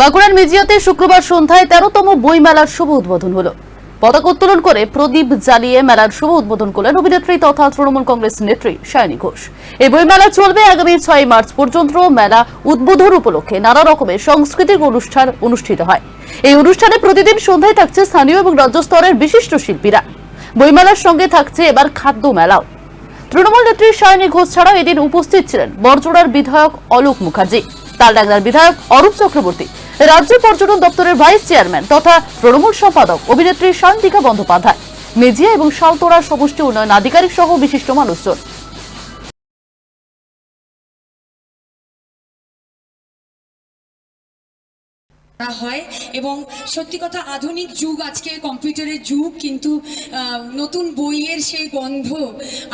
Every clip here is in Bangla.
বাঁকুড়ার মেজিয়াতে শুক্রবার সন্ধ্যায় তেরোতম বইমেলার শুভ উদ্বোধন হলো। পতাকা উত্তোলন করে প্রদীপ জ্বালিয়ে মেলার শুভ উদ্বোধন করলেন অভিনেত্রী তথা তৃণমূল কংগ্রেস নেত্রী সায়নী ঘোষ। এই বইমেলা চলবে আগামী ছয় মার্চ পর্যন্ত। মেলা উদ্বোধন উপলক্ষে নানা রকমের সাংস্কৃতিক অনুষ্ঠান অনুষ্ঠিত হয়। এই অনুষ্ঠানে প্রতিদিন সন্ধ্যায় থাকছে স্থানীয় এবং রাজ্য স্তরের বিশিষ্ট শিল্পীরা। বইমেলার সঙ্গে থাকছে এবার খাদ্য মেলাও। তৃণমূল নেত্রী সায়নী ঘোষ ছাড়াও এদিন উপস্থিত ছিলেন বরজোড়ার বিধায়ক অলোক মুখার্জি, তালডাঙ্গার বিধায়ক অরূপ চক্রবর্তী রাজ্য পর্যটন দপ্তরের ভাইস চেয়ারম্যান তথা তৃণমূল সম্পাদক অভিনেত্রী শান্তিকা বন্দ্যোপাধ্যায়, মেজিয়া এবং সালতোড়া সমষ্টি উন্নয়ন আধিকারিক সহ বিশিষ্ট মানুষজন। হয় এবং সত্যি কথা আধুনিক যুগ, আজকে কম্পিউটারের যুগ, কিন্তু নতুন বইয়ের সেই গন্ধ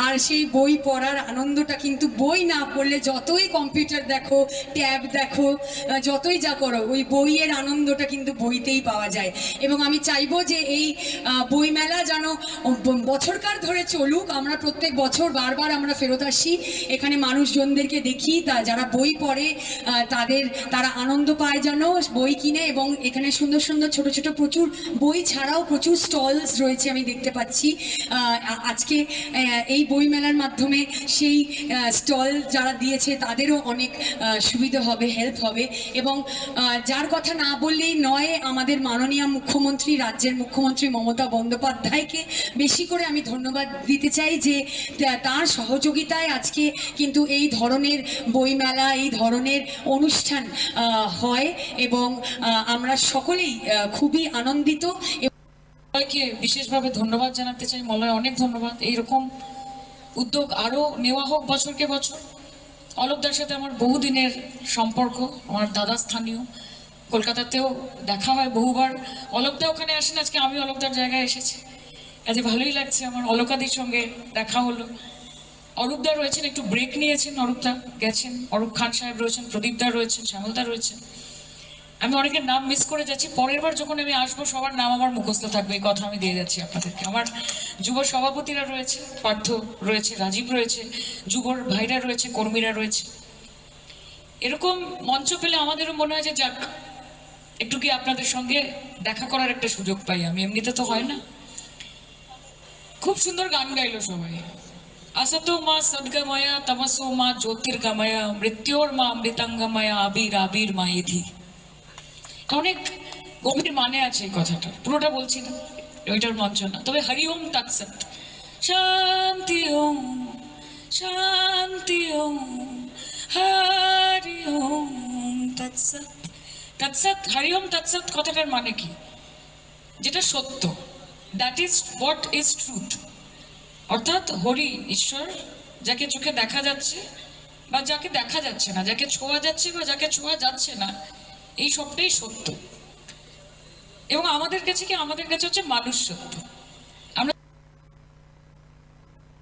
আর সেই বই পড়ার আনন্দটা কিন্তু বই না পড়লে যতই কম্পিউটার দেখো, ট্যাব দেখো যতই যা করো, ওই বইয়ের আনন্দটা কিন্তু বইতেই পাওয়া যায়। এবং আমি চাইব যে এই বইমেলা যেন বছরকার ধরে চলুক, আমরা প্রত্যেক বছর বারবার আমরা ফেরত আসি, এখানে মানুষজনদেরকে দেখি, তা যারা বই পড়ে তাদের, তারা আনন্দ পায় যেন, বই কিনে এবং এখানে সুন্দর সুন্দর ছোট ছোট প্রচুর বই ছাড়াও প্রচুর স্টলস রয়েছে আমি দেখতে পাচ্ছি। আজকে এই বই মেলার মাধ্যমে সেই স্টল যারা দিয়েছে তাদেরও অনেক সুবিধা হবে হেল্প হবে এবং যার কথা না বললেই নয়, আমাদের মাননীয় মুখ্যমন্ত্রী, রাজ্যের মুখ্যমন্ত্রী মমতা বন্দ্যোপাধ্যায়কে বেশি করে আমি ধন্যবাদ দিতে চাই যে তার সহযোগিতায় আজকে কিন্তু এই ধরনের বইমেলা এই ধরনের অনুষ্ঠান হয় এবং আমরা সকলেই খুবই আনন্দিত সবাইকে বিশেষভাবে ধন্যবাদ জানাতে চাই। মলয়, অনেক ধন্যবাদ। এইরকম উদ্যোগ আরও নেওয়া হোক বছরকে বছর। অলোকদার সাথে আমার বহুদিনের সম্পর্ক, আমার দাদা স্থানীয়। কলকাতাতেও দেখা হয় বহুবার। অলোকদা ওখানে আসেন, আজকে আমি অলোকদার জায়গায় এসেছি। কাজে ভালোই লাগছে আমার অলোকাদির সঙ্গে দেখা হলো। অরূপদা রয়েছেন, একটু ব্রেক নিয়েছেন। অরূপদা গেছেন, অরূপ খান সাহেব রয়েছেন প্রদীপদা রয়েছেন শ্যামলদা রয়েছেন। আমি অনেকের নাম মিস করে যাচ্ছি। পরের বার যখন আমি আসব, সবার নাম আমার মুখস্থ থাকবে। এই কথা আমি দিয়ে যাচ্ছি আপনাদেরকে। আমার যুব সভাপতিরা রয়েছে, পার্থ রয়েছে, রাজীব রয়েছে যুবর ভাইরা রয়েছে, কর্মীরা রয়েছে। এরকম মঞ্চ পেলে আমাদেরও মনে হয় যে যাক, একটু কি আপনাদের সঙ্গে দেখা করার একটা সুযোগ পাই আমি। এমনিতে তো হয় না। খুব সুন্দর গান গাইলো সবাই। আসতো মা সদ্গময়া, তমসো মা জ্যোতির্গময়া, মৃত্যুর মা অমৃতাঙ্গময়া, আবির আবির মা এধি অনেক গভীর মানে আছে এই কথাটা। পুরোটা বলছি না, ওইটার মঞ্চ না। তবে হরি ওম তৎসৎ শান্তি ওম শান্তি ওম, হরি ওম তৎসৎ তৎসৎ হরি ওম তৎসৎ কথাটার মানে কি? যেটা সত্য। That is what is truth অর্থাৎ হরি ঈশ্বর যাকে চোখে দেখা যাচ্ছে বা যাকে দেখা যাচ্ছে না, যাকে ছোঁয়া যাচ্ছে বা যাকে ছোঁয়া যাচ্ছে না এই সবটাই সত্য। এবং আমাদের কাছে কি? আমাদের কাছে হচ্ছে মানুষ সত্য।